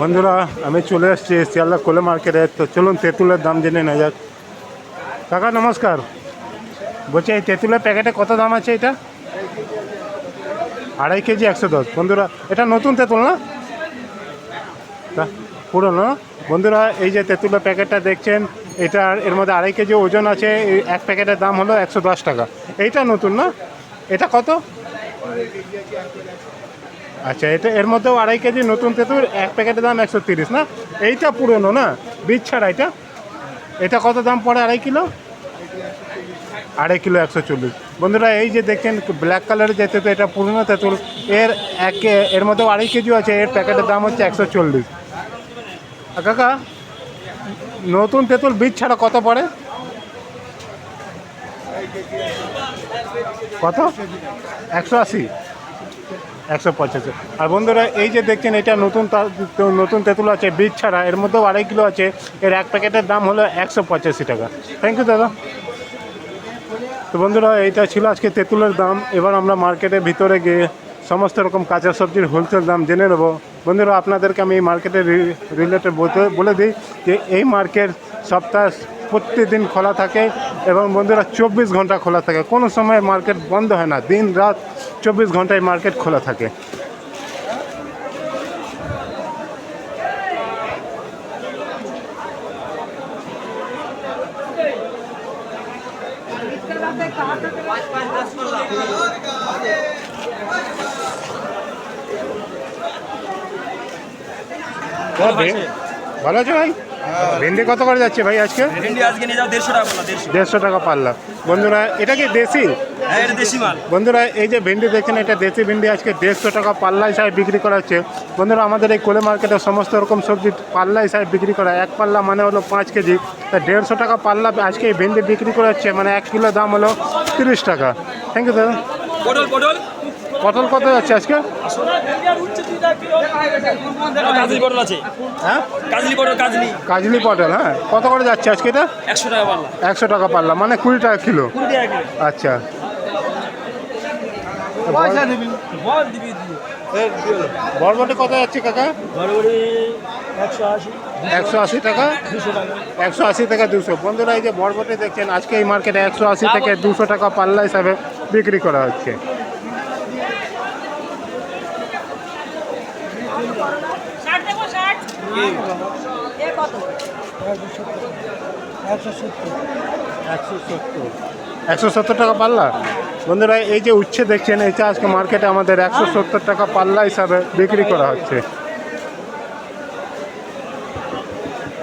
বন্ধুরা, আমি চলে এসেছি শিয়ালদা কোলে মার্কেটে। তো চলুন, তেঁতুলের দাম জেনে নেওয়া যাক। কাকা, নমস্কার। বলছি, এই তেঁতুলের প্যাকেটে কত দাম আছে এটা? আড়াই কেজি একশো দশ। বন্ধুরা, এটা নতুন তেঁতুল না? পুরনো। বন্ধুরা, এই যে তেঁতুলের প্যাকেটটা দেখছেন, এটা এর মধ্যে আড়াই কেজি ওজন আছে। এক প্যাকেটের দাম হলো একশো দশ টাকা। এইটা নতুন না? এটা কত? আচ্ছা এটা এর মধ্যেও আড়াই কেজি নতুন তেঁতুল, এক প্যাকেটের দাম একশো তিরিশ, না? এইটা পুরনো, না? বীজ ছাড়া এটা? এটা কত দাম পড়ে আড়াই কিলো? আড়াই কিলো একশো চল্লিশ। বন্ধুরা, এই যে দেখছেন ব্ল্যাক কালারের যে তেঁতুল, এটা পুরনো তেঁতুল, এর এক, এর মধ্যেও আড়াই কেজি আছে, এর প্যাকেটের দাম হচ্ছে একশো চল্লিশ। কাকা, নতুন তেঁতুল বীজ ছাড়া কত পড়ে? কত? একশো আশি। একশো পঁচাশি। আর বন্ধুরা, এই যে দেখছেন, এটা নতুন নতুন তেঁতুল আছে, বীজ ছাড়া। এর মধ্যেও আড়াই কিলো আছে। এর এক প্যাকেটের দাম হলো একশো পঁচাশি টাকা। থ্যাংক ইউ দাদা। তো বন্ধুরা, এইটা ছিল আজকে তেঁতুলের দাম। এবার আমরা মার্কেটের ভিতরে গিয়ে সমস্ত রকম কাঁচা সবজির হোলসেল দাম জেনে নেব। বন্ধুরা, আপনাদেরকে আমি এই মার্কেটের রিলেটেড বলতে বলে দিই যে, এই মার্কেট সপ্তাহ প্রত্যেকদিন খোলা থাকে এবং বন্ধুরা, চব্বিশ ঘণ্টা খোলা থাকে। কোনো সময় মার্কেট বন্ধ হয় না। দিন, রাত চব্বিশ ঘন্টায় মার্কেট খোলা থাকে। ভালো আছে? ভাই? ভেন্ডি কত করে যাচ্ছে ভাই আজকে? ভেন্ডি আজকে নিয়ে যাও দেড়শো টাকা বললাম দেড়শো টাকা পাল্লা। বন্ধুরা এটা কি দেশি? বন্ধুরা এই যে ভেন্ডি দেখছেন এটা দেশি ভেন্ডি আজকে দেড়শো টাকা পাল্লা হিসাবে বিক্রি করা হচ্ছে বন্ধুরা আমাদের এই কোলে মার্কেটে সমস্ত রকম সবজি পাল্লা হিসাবে বিক্রি করা এক পাল্লা মানে হলো পাঁচ কেজি। তা দেড়শো টাকা পাল্লা আজকে এই ভেন্ডি বিক্রি করা হচ্ছে মানে এক কিলো দাম হলো তিরিশ টাকা। থ্যাংক ইউ দাদা। পটল পটল? পটল কত যাচ্ছে আজকে? কাজলি পটল হ্যাঁ? কাজলি পটল হ্যাঁ। কত করে যাচ্ছে আজকে এটা? একশো টাকা পাল্লা। মানে কুড়ি টাকা কিলো। আচ্ছা। বরবটি কত যাচ্ছে কাকা? একশো আশি টাকা? একশো আশি থেকে দুশো। বন্ধুরা, এই যে বরবটি দেখছেন, আজকে এই মার্কেটে একশো আশি থেকে দুশো টাকা পাল্লা হিসাবে বিক্রি করা হচ্ছে। একশো সত্তর। একশো সত্তর টাকা পাল্লা বন্ধুরা এই যে উচ্ছে দেখছেন এটা আজকে মার্কেটে আমাদের একশো সত্তর টাকা পাল্লা হিসাবে বিক্রি করা হচ্ছে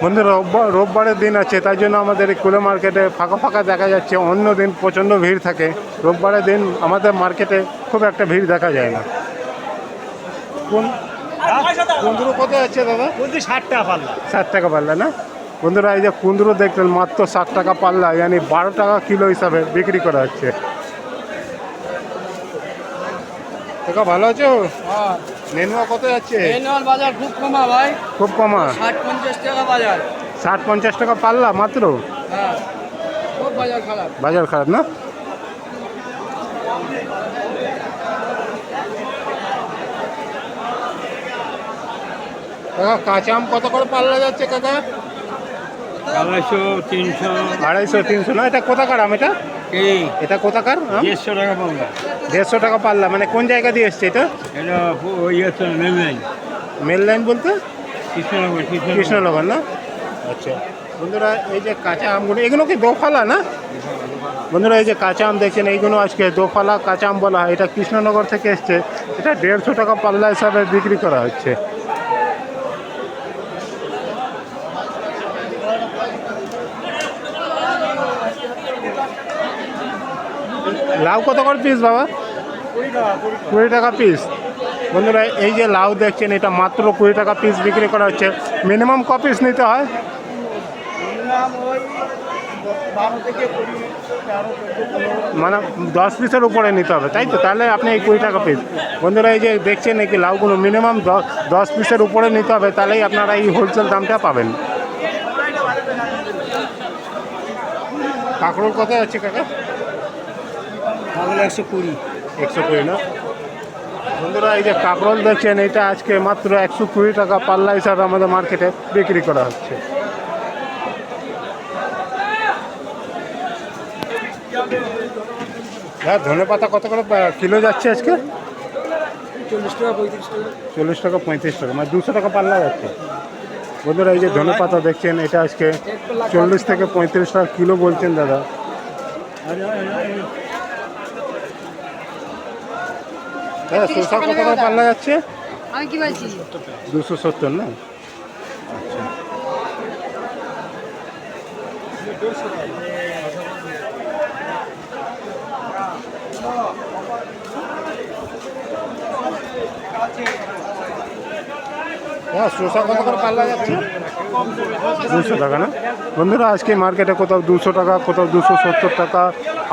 বন্ধুরা রোববার রোববারের দিন আছে তাই জন্য আমাদের এই কুলে মার্কেটে ফাঁকা ফাঁকা দেখা যাচ্ছে অন্য দিন প্রচণ্ড ভিড় থাকে রোববারের দিন আমাদের মার্কেটে খুব একটা ভিড় দেখা যায় না কোন কুন্দরু কত যাচ্ছে দাদা ষাট টাকা পাল্লা ষাট টাকা পাল্লা না বন্ধুরা এই যে কুন্দরু দেখলেন মাত্র ষাট টাকা পাল্লা জানি বারো টাকা কিলো হিসাবে বিক্রি করা হচ্ছে। টাকা ভালো আছো? নেনুয়া কত যাচ্ছে? বাজার খুব কমা ভাই। খুব কমা? ষাট পঞ্চাশ টাকা বাজার। ষাট পঞ্চাশ টাকা পাল্লা মাত্র? হ্যাঁ। খুব বাজার খারাপ। বাজার খারাপ না? কাঁচা আম কত করে পাল্লা যাচ্ছে কাকা? আড়াইশো তিনশো। আড়াইশো তিনশো না? এটা কোথাকার আম এটা? এই। এটা কোথাকার দেড়শো টাকা পাল্লা। দেড়শো টাকা পাল্লা মানে কোন জায়গা দিয়ে এসছে এটা? এটা ওই হচ্ছে মেন লাইন মেল লাইন বলতে? কৃষ্ণনগর না? আচ্ছা। বন্ধুরা এই যে কাঁচা আমগুলো এগুলো কি দোফালা না? বন্ধুরা এই যে কাঁচা আম দেখছেন এইগুলো আজকে দোফালা কাঁচা আম বলা হয়। এটা কৃষ্ণনগর থেকে এসছে। এটা দেড়শো টাকা পাল্লা হিসাবে বিক্রি করা হচ্ছে। লাউ কত করে পিস বাবা? কুড়ি টাকা পিস বন্ধুরা, এই যে লাউ দেখছেন, এটা মাত্র কুড়ি টাকা পিস বিক্রি করা হচ্ছে। মিনিমাম ক পিস নিতে হয়? মানে দশ পিসের উপরে নিতে হবে, তাই তো? তাহলে আপনি এই কুড়ি টাকা পিস বন্ধুরা, এই যে দেখছেন এই লাউগুলো মিনিমাম দশ পিসের উপরে নিতে হবে, তাহলেই আপনারা এই হোলসেল দামটা পাবেন। কাঁকড়োর কত আছে কাকা? একশো কুড়ি। একশো কুড়ি না? বন্ধুরা এই যে কাকরোল দেখছেন এটা আজকে মাত্র একশো কুড়ি টাকা পাল্লা হিসাবে আমাদের মার্কেটে বিক্রি করা হচ্ছে। হ্যাঁ ধনে পাতা কত করে কিলো যাচ্ছে আজকে? চল্লিশ টাকা পঁয়ত্রিশ টাকা। চল্লিশ টাকা পঁয়ত্রিশ টাকা মানে দুশো টাকা পাল্লা যাচ্ছে। বন্ধুরা এই যে ধনে পাতা দেখছেন এটা আজকে চল্লিশ থেকে পঁয়ত্রিশ টাকা কিলো বলছেন দাদা। হ্যাঁ শসা কত টাকা পাল্লা যাচ্ছে? আমি কি বলছি? দুশো সত্তর না? হ্যাঁ শসা কত করে পাল্লা যাচ্ছে? দুশো টাকা না? বন্ধুরা আজকে মার্কেটে কোথাও দুশো টাকা কোথাও দুশো সত্তর টাকা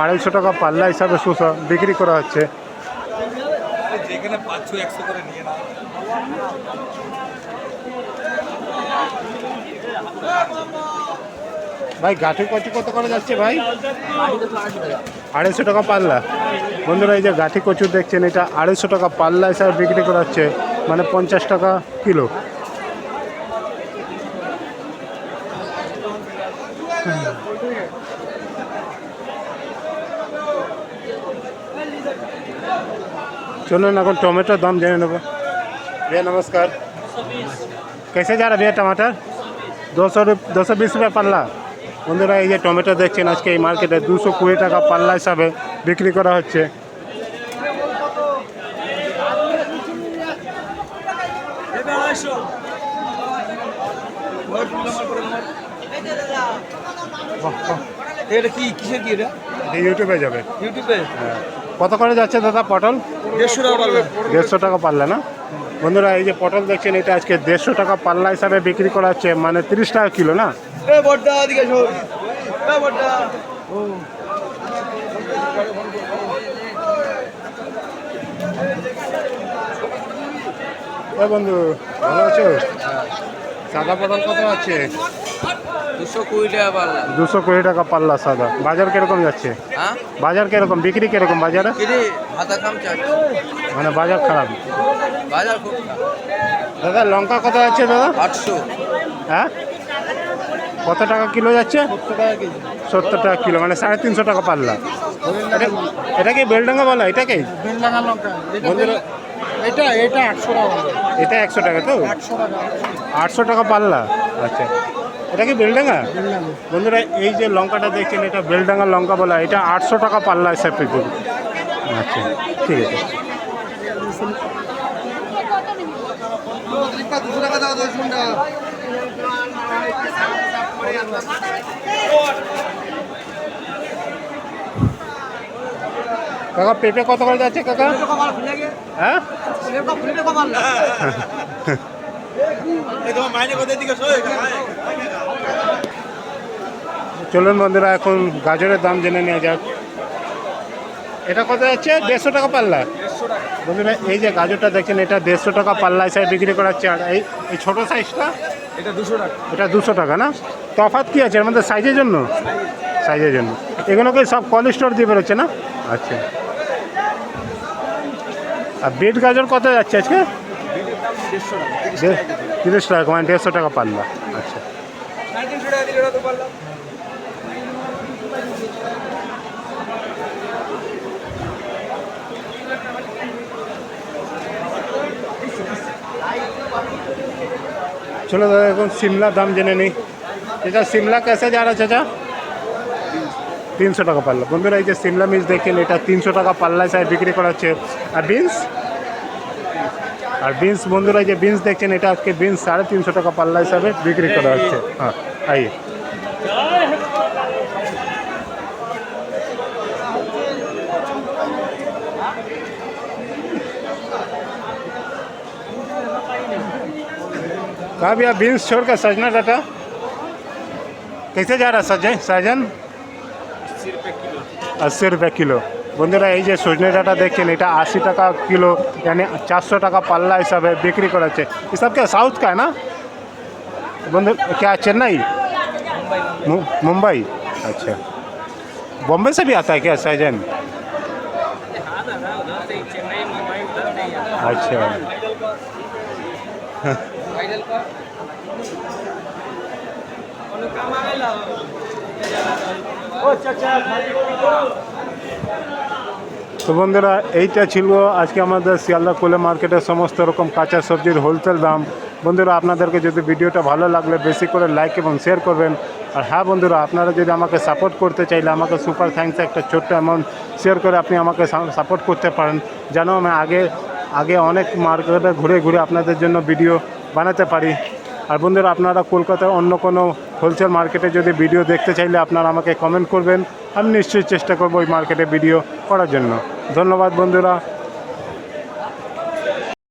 আড়াইশো টাকা পাল্লা হিসাবে শসা বিক্রি করা হচ্ছে। যেখানে পাঁচশো একশো করে নিয়ে না ভাই গাঠি কচু কত করে যাচ্ছে ভাই? আড়াইশো টাকা পাল্লা। বন্ধুরা, এই যে গাঠি কচু দেখছেন, এটা আড়াইশো টাকা পাল্লা হিসাবে বিক্রি করা হচ্ছে মানে পঞ্চাশ টাকা কিলো। चलो ना टोमेटो दाम जने नेबो भैया नमस्कार कैसे जा रहा भैया टमाटर দো সো দুশো বিশ রুপিয়া পাল্লা বন্ধুরা এই যে টমেটো দেখছেন আজকে এই মার্কেটে দুশো কুড়ি টাকা পাল্লা হিসাবে বিক্রি করা হচ্ছে এটা কি কিসের কি এটা এই ইউটিউবে যাবে ইউটিউবে কত করে যাচ্ছে দাদা পটল? দেড়শো টাকা পারবে। দেড়শো টাকা পাল্লা না? বন্ধুরা এই যে পটল দেখছেন এটা আজকে দেড়শো টাকা পাল্লা হিসাবে বিক্রি করা হচ্ছে মানে তিরিশ টাকা কিলো না? বন্ধু ভালো আছো? সাদা পটল কত আছে? দুশো কুড়ি টাকা পাল্লা। সাদা। বাজার কীরকম যাচ্ছে? হ্যাঁ? বাজার কীরকম? বিক্রি কীরকম বাজারে? মানে বাজার খারাপ। বাজার খুব দাদা লঙ্কা কত যাচ্ছে দাদা? আটশো। হ্যাঁ? কত টাকা কিলো যাচ্ছে? সত্তর টাকা কিলো মানে সাড়ে তিনশো টাকা পাল্লা। এটা- এটা কি বেলডাঙ্গা বলা? এটা কি? বেলডাঙ্গা লঙ্কা। এটা এটা আটশো টাকা এটা একশো টাকা তো? আটশো টাকা। আটশো টাকা পাল্লা। আচ্ছা। এটা কি বেলডাঙ্গা? বন্ধুরা, এই যে লঙ্কাটা দেখছেন, এটা বেলডাঙ্গা লঙ্কা বলা এটা আটশো টাকা পাল্লা হিসাবে করুন আচ্ছা ঠিক আছে। কাকা, পেঁপে কত করে যাচ্ছে, কাকা? হ্যাঁ? মাইনে কোথায় দিকে? চলুন বন্ধুরা এখন গাজরের দাম জেনে নেওয়া যাক। এটা কত যাচ্ছে? দেড়শো টাকা পাল্লা। বন্ধুরা এই যে গাজরটা দেখছেন এটা দেড়শো টাকা পাল্লা হিসাবে বিক্রি করা হচ্ছে। আর এই এই ছোটো সাইজটা? এটা দুশো টাকা। এটা দুশো টাকা না? তফাৎ কী আছে আমাদের সাইজের জন্য? সাইজের জন্য। এগুলোকে সব কলেস্টোর দিয়ে বেরোচ্ছে না? আচ্ছা। আর বিট গাজর কত যাচ্ছে আজকে? তিরিশ টাকা মানে দেড়শো টাকা পাল্লা। আচ্ছা তিনশো টাকা দিলে তো পারলাম চলো দাদা এখন সিমলা দাম জেনে নেই এটা সিমলা কেসে যা আছে চাচা তিনশো টাকা পাল্লা বন্ধুরা এই যে সিমলা মিস দেখেন এটা তিনশো টাকা পাল্লায় সাহেব বিক্রি করা হচ্ছে আর বিনস আর বিনস বন্ধুরা যে বিনস দেখছেন এটা আজকে বিনস সাড়ে তিনশো টাকা পাল্লা হিসাবে বিক্রি করা হচ্ছে হ্যাঁ আইয়ে कहा भैया बीन्स छोड़ कर सजना डाटा कैसे जा रहा सजन सजन अस्सी रुपये किलो বন্ধুরা এই যে সজনে ডাটা দেখছেন এটা আশি টাকা কিলো यानी চারশো টাকা পাল্লা হিসাবে বিক্রি করা হচ্ছে ये सब क्या साउथ का है ना बंधु क्या चेन्नई मु- मुंबई अच्छा बॉम्बे से भी आता है क्या सहजन আচ্ছা তো বন্ধুরা, এইটা ছিল আজকে আমাদের শিয়ালদা কোলে মার্কেটের সমস্ত রকম কাঁচা সবজির হোলসেল দাম। বন্ধুরা, আপনাদেরকে যদি ভিডিওটা ভালো লাগলে বেশি করে লাইক এবং শেয়ার করবেন। আর হ্যাঁ বন্ধুরা, আপনারা যদি আমাকে সাপোর্ট করতে চাইলে আমাকে সুপার থ্যাঙ্কস একটা ছোট্ট অ্যামাউন্ট শেয়ার করে আপনি আমাকে সাপোর্ট করতে পারেন। যেন আমি আগে আগে অনেক মার্কেটে ঘুরে ঘুরে আপনাদের জন্য ভিডিও বানাতে পারি। আর বন্ধুরা, আপনারা কলকাতায় অন্য কোনো হোলসেল মার্কেটে যদি ভিডিও দেখতে চাইলে আপনারা আমাকে কমেন্ট করবেন। আমি নিশ্চয়ই চেষ্টা করব ওই মার্কেটে ভিডিও করার জন্য। ধন্যবাদ বন্ধুরা।